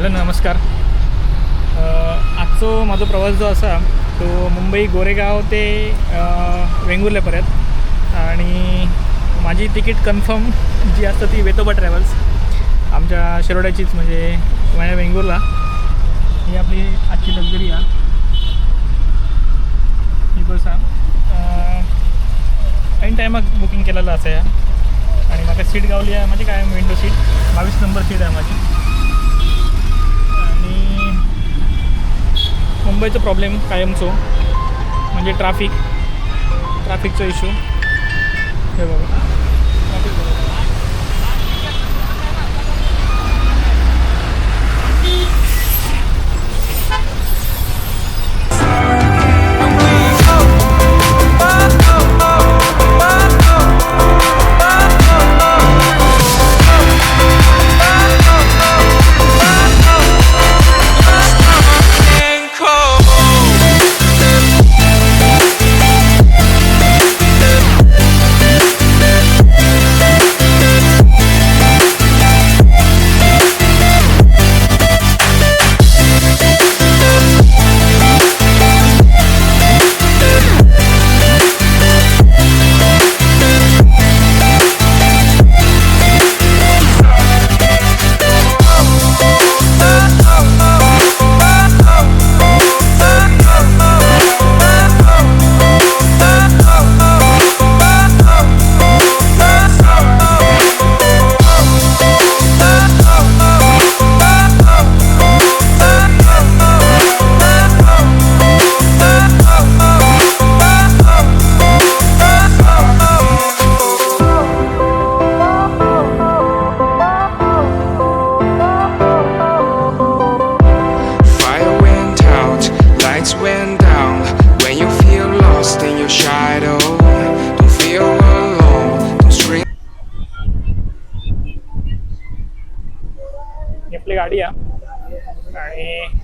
Hello नमस्कार. आजचो माझो प्रवास जो असा तो मुंबई गोरेगाव ते अ, वेंगुर्ल्यापर्यंत आणि माझी तिकीट कन्फर्म जी असतं ती वेतोबा ट्रॅव्हल्स. आमच्या शिरोड्याचीच म्हणजे माझ्या वेंगुर्ला. ही आपली आजची लक्झरी आहे. ही बस ऐन टायमाक बुकिंग केलेलं असं या आणि म्हाका सीट गावली आहे माझी काय विंडो सीट बावीस नंबर सीट आहे माझी. मुंबईचा प्रॉब्लेम कायमचो हो. म्हणजे ट्राफिक ट्राफिकचा इशू हे बघा. Traffic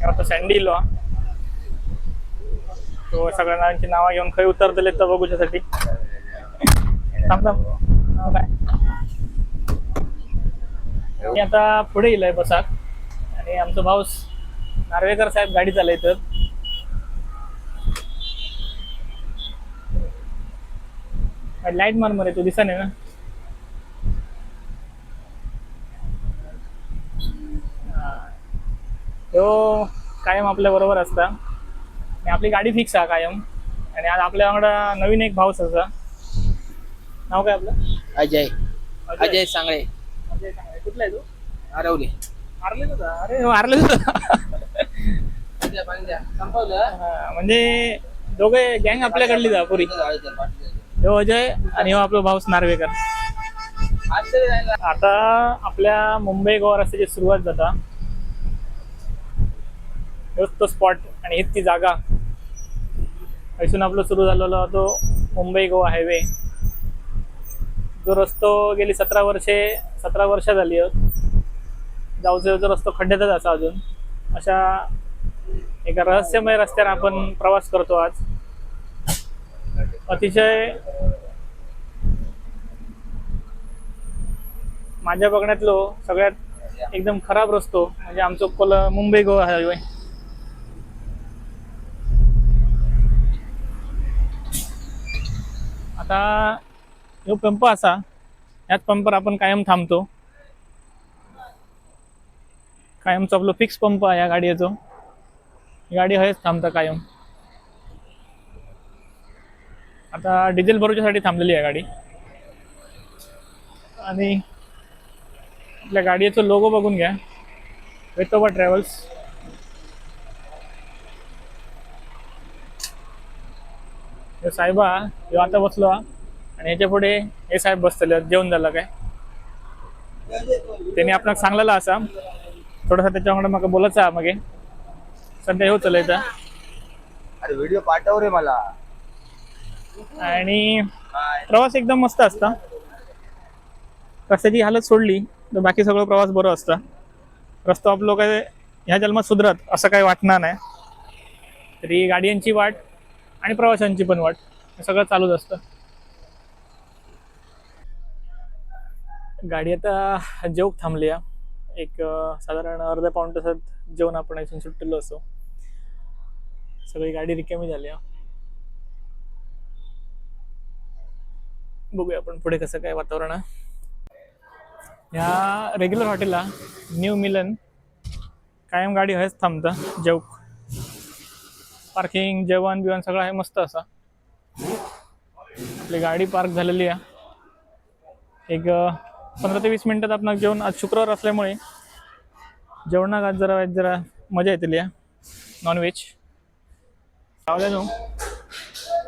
आता सँडी इलो तो सगळ्यांची नावं घेऊन खंय उतरतले तर बघूच्यासाठी थांब हो काय? मी आता पुढे येलोय बसात. आणि आमचा भाऊ नार्वेकर साहेब गाडी चालवतात. लाइट मार मरे तू दिसा ना? तो कायम आपल्या बरोबर असता. आणि आपली गाडी फिक्स आहे कायम. आणि आज आपल्या वांगडा नवीन एक भाऊस असा नाव काय आपलं? अजय. अजय. सांगळे. अजय सांगळे. कुठला आहे तू? हरवली. अरे हो हा, म्हणजे दोघे गँग आपल्याकडली जा पुरी. हो अजय आणि हो आपला भाऊस नार्वेकर. आता आपल्या मुंबई गोवा रस्त्याची सुरुवात जाता. ह्योच तो स्पॉट आणि हीच ती जागा. हयसून आपलं सुरू झालेलो तो मुंबई गोवा हायवे जो रस्तो गेली सतरा वर्षे सतरा वर्ष झाली जाऊचा जो रस्तो खड्ड्यातच असा अजून. अशा एका रहस्यमय रस्त्यावर आपण प्रवास करतो आज. अतिशय माझ्या बघण्यातलो सगळ्यात एकदम खराब रस्तो म्हणजे आमचो कोल मुंबई गोवा हायवे आता ह्यो पंप असा ह्याच पंपवर आपण कायम थांबतो. कायमचो आपलो फिक्स पंप आहे या गाडयेचो गाडी हयच थांबता कायम. आता डिझेल भरूच्यासाठी थांबलेली आहे गाडी. आणि आपल्या गाडीचा लोगो बघून घ्या. वेतोबा ट्रॅव्हल्स हे साहेबा ह्यो आता बसलो. आणि ह्याच्या पुढे हे साहेब बसतले. जेवण झालं काय? त्यांनी आपणाक सांगलेला असा. थोडासा त्याच्यामुळे म्हाका बोलायचं हा मागे. सध्या हो चलयता अरे व्हिडिओ पाठव रे मला. आणि प्रवास एकदम मस्त असता. रस्त्याची हालत सोडली तर बाकी सगळं प्रवास बरं असता. रस्तो आपलो काय ह्या जन्मात सुधरत असं काही वाटणार नाही. तरी गाड्यांची वाट आणि प्रवाशांची पण वाट. सगळं चालूच असतं. गाडी आता जेवक थांबली आहे. एक साधारण अर्ध्या पाऊण तासात जेवण आपण इथून सुटलेलो असो सगळी गाडी रिकामी झाली बघूया आपण पुढे कसं काय वातावरण आहे. ह्या रेग्युलर हॉटेलला न्यू मिलन कायम गाडी आहेच थांबतं. जेवक पार्किंग जेवण बिवण सगळं आहे मस्त असा. आपली गाडी पार्क झालेली आहे. एक पंधरा ते वीस मिनटात आपण जेवण आज शुक्रवार असल्यामुळे जेवणात आज जरा जरा मजा येते नॉनव्हेज लावलेलो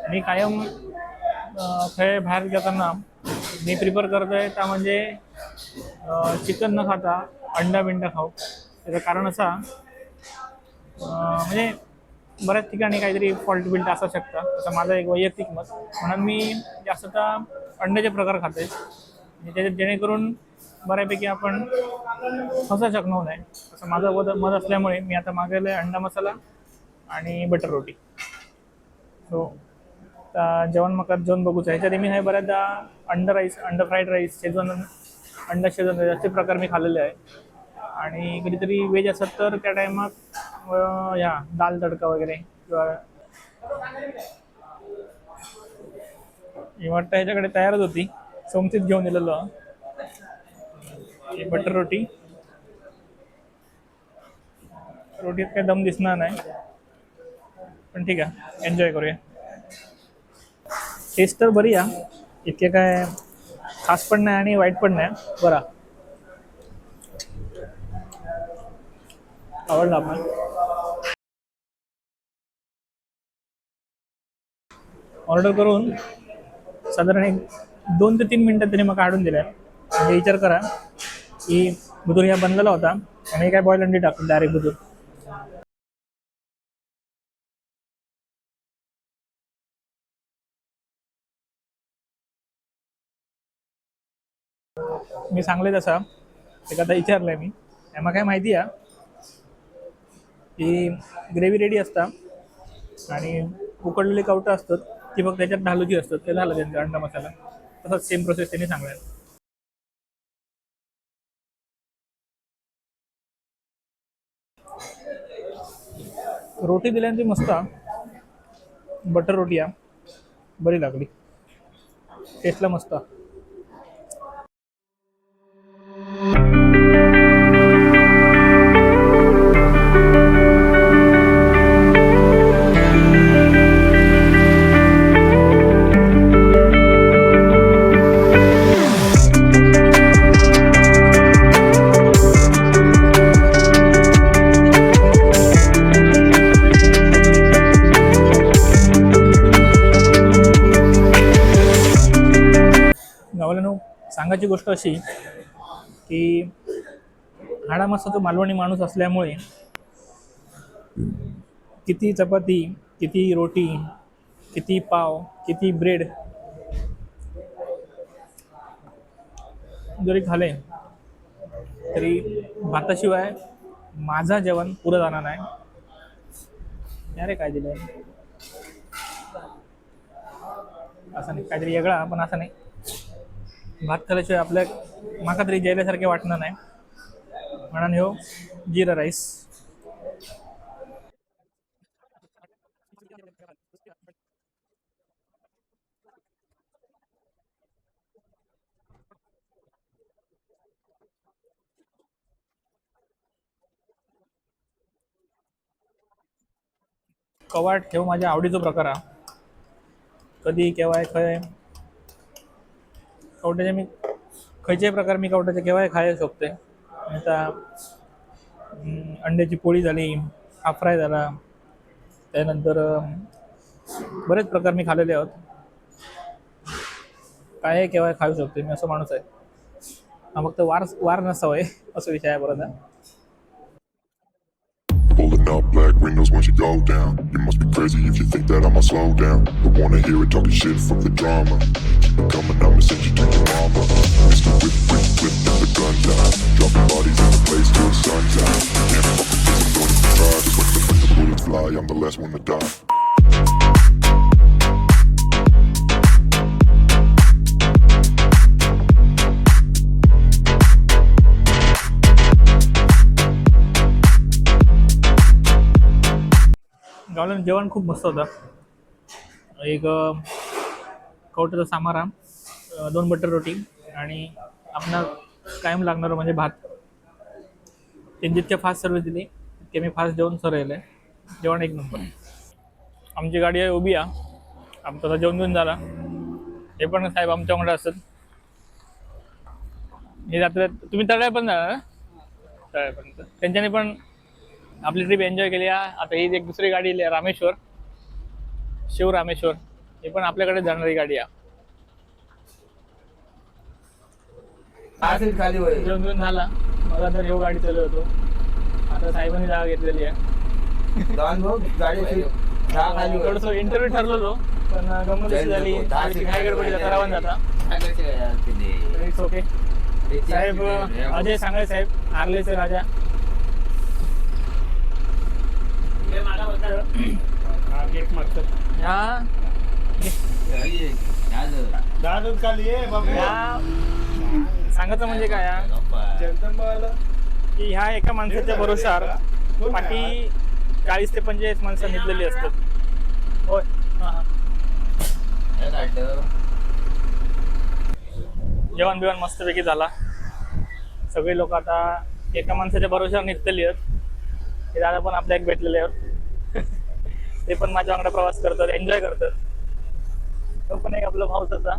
मी कायम खेळ बाहेर जाताना मी प्रिफर करतो आहे त्या म्हणजे चिकन न खाता अंडा बिंडा खाऊ. त्याचं कारण असा म्हणजे बऱ्याच ठिकाणी काहीतरी फॉल्ट बिल्ट असू शकतं. असं माझं एक वैयक्तिक मत. म्हणून मी जास्तता अंड्याचे प्रकार खाते म्हणजे त्याच्यात जेणेकरून बऱ्यापैकी आपण फसा शकणार नाही. असं माझं मत मत असल्यामुळे मी आता मागवलं आहे अंडा मसाला आणि बटर रोटी. सो आता जेवण मग जेवण बघूच. ह्याच्यात मी हे बऱ्याचदा अंडा राईस अंडा फ्राईड राईस शेजवान अंडा शेजवान राईस असे प्रकार मी खाल्लेले आहे. आणि कधीतरी व्हेज असत तर त्या टायमात या दाल तडका वगैरे किंवा ही वाटतं ह्याच्याकडे तयारच होती. सोमतीत घेऊन दिलेलो. बटर रोटी. रोटीत काही दम दिसणार नाही. पण ठीक आहे एन्जॉय करूया. टेस्ट तर बरी आहे. इतके काय खास पण नाही आणि वाईट पण नाही. बरा. आवडला आपण. ऑर्डर करून साधारण एक दोन ते तीन मिनटात त्यांनी मग काढून दिल्या. म्हणजे विचार करा की बुधूर ह्या बनलेला होता आणि काय बॉईल अंडी टाकून डायरेक्ट बुधूर मी सांगले तसा एक आता विचारलंय मी. मग काय माहिती आहे? ती ग्रेव्ही रेडी असता आणि उकडलेली कावटं असतात. ती फक्त त्याच्यात ढालूची असतात. ते झालं त्यांचा अंडा मसाला. तसंच सेम प्रोसेस त्यांनी सांगलाय रोटी दिल्यानंतर मस्त. बटर रोटी बरी लागली. टेस्टला मस्त. गावल्यानं सांगायची गोष्ट अशी की हाडामासा तो मालवणी माणूस असल्यामुळे किती चपाती किती रोटी किती पाव किती ब्रेड जरी खाले तरी भाताशिवाय माझा जेवण पुरं जाणार नाही. अरे काय दिलं असं नाही काहीतरी वेगळा पण असं नाही. भात खाल्याशिवाय आपल्या माका तरी जेल्यासारखे वाटणार नाही. म्हणून ह्यो जिरा राईस. कवाट ठेव माझ्या आवडीचा प्रकार हा. कधी केव्हाय खय? कवट्याचे मी खयचेही प्रकार मी कवट्याचे केव्हाही खायला शकते आता अंड्याची पोळी झाली हाफ फ्राय झाला. त्यानंतर बरेच प्रकार मी खाल्लेले आहोत. काय केव्हा खाऊ शकते मी असं माणूस आहे. हा फक्त वार वार नसावं असं विषय आहे बरोबर Up black windows once you go down. You must be crazy if you think that I'ma slow down. Don't wanna hear it talking shit from the drama. Keep it coming, I'ma send you to your mama. Mr. Whip, whip, whip, the gun down. Dropping bodies in the place till out. Can't fuck with this, I'm going to try. Just the bullets fly, I'm the last one to die. गावला जेवण खूप मस्त होतं. एक कवट्याचा सामाराम दोन butter रोटी आणि आपण कायम लागणार म्हणजे भात. त्यांनी जितक्या फास्ट सर्विस दिली तितके मी फास्ट जेवण सर आहे जेवण एक नंबर. आमची गाडी आहे उभी आहे. आमचं जेवण घेऊन झाला. हे पण साहेब आमच्याकडे असत हे रात्र तुम्ही तळ्या पण जाणार तळ्यापर्यंत. त्यांच्याने पण आपली ट्रिप एन्जॉय केली आहे आता ही एक दुसरी गाडी आहे रामेश्वर. शिव रामेश्वर. ही पण आपल्याकडे जाणारी गाडी आहे. खाली जेवण झाला. मला तर येऊ गाडी चालू होतो. आता साहेबांनी जागा घेतलेली आहे. थोडस इंटरव्ह्यू ठरलेलो पण गंमत झाली. घाई गडबडीला करावं जाता काय ओके साहेब अजय सांगळे साहेब. आर्लेचे राजा. ह्या सांगायचं म्हणजे काय हा? की ह्या एका माणसाच्या भरोशावर बाकी चाळीस ते पंचेचाळीस माणसं निघलेली असतात. होय. हा, हा. हे. जेवण बिवण मस्तपैकी झाला. सगळे लोक आता एका माणसाच्या भरोशावर निघतली आहेत. हे दादा पण आपल्या एक भेटलेले आहेत. ते पण माझ्या वांगडा प्रवास करतात एन्जॉय करतात. तो पण एक आपला भाऊ तसा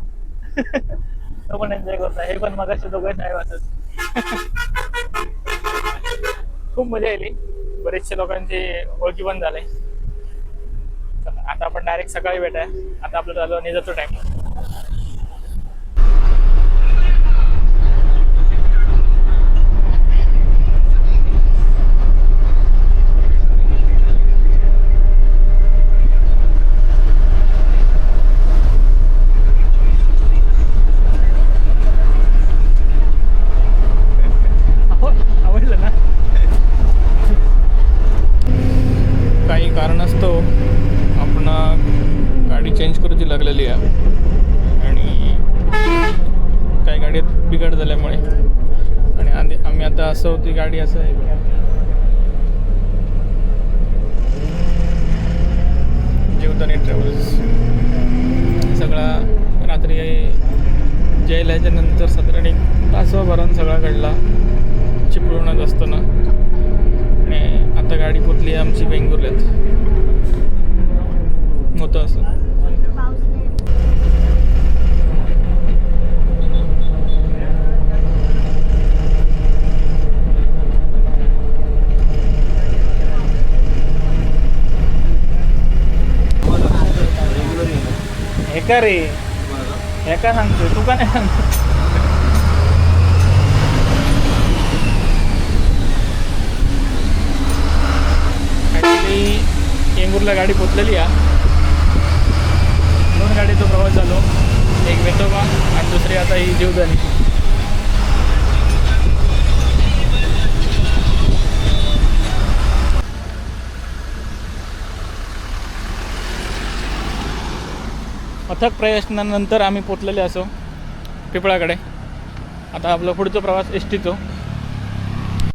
तो पण एन्जॉय करतो. हे पण मग दोघे नाही वाटत खूप मजा आली. बरेचशे लोकांची ओळखी पण झाले. आता आपण डायरेक्ट सकाळी भेटाय. आता आपलं चालू निजाचं टाइम आवडलं ना काही कारणास्तव आपण गाडी चेंज करूची लागलेली आहे आणि काही गाडीत बिघड झाल्यामुळे आणि तर असं होती गाडी असं आहे. की जीवदानी ट्रॅव्हल्स सगळा रात्री जेल ह्याच्यानंतर साधारण एक तासभरात सगळा घडला. चिपळूणच असताना. आणि आता गाडी पोचली आहे आमची बेंगुर्ल्यात होतं असं हे का रे हे का सांगतोय? तू का नाही सांगतो येंगूरला गाडी पोचलेली आहे. दोन गाडीचा प्रवास झालो. एक वेतोबा आणि दुसरी आता ही जीवदानी. अथक प्रयत्नानंतर आम्ही पोचलेले असो पिपळाकडे. आता आपला पुढचा प्रवास एस टीचो